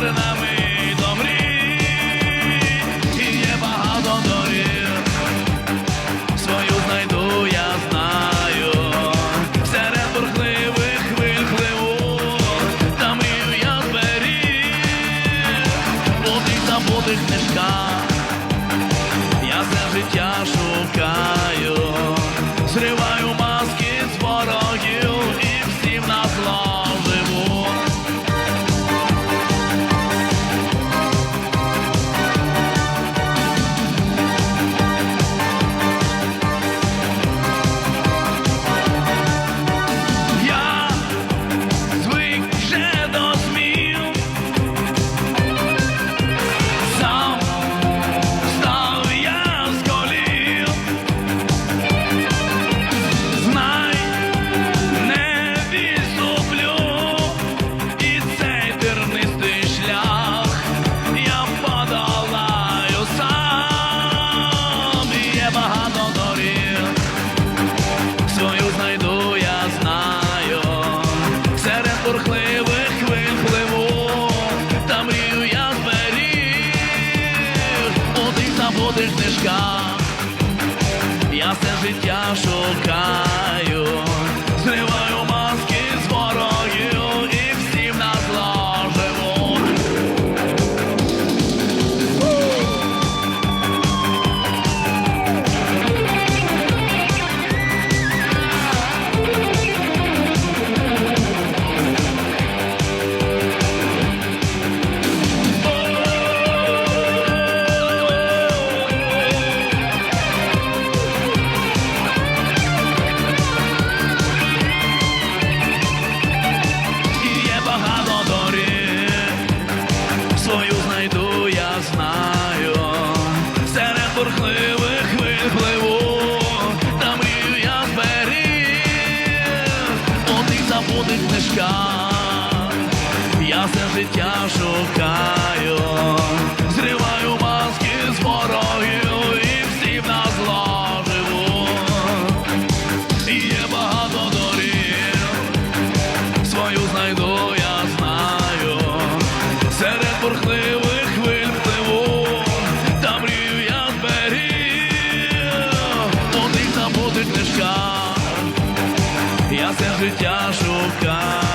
тернами до мрій, і є багато доріг, свою знайду, я знаю, серед бурхливих хвиль хливу, я зберіг, у тих забутих книжках, я все життя шу. Бурхливих хвиль пливу, та мрію я тих забутих книжках, я все життя шукаю, забутих книжках, я все життя шукаю, зриваю маски з ворогів і всім на зло живу. Є багато доріг, свою знайду, я знаю, серед бурхливих хвиль пливу, я зберіг у тих забутих книжках, я все життя. Gone.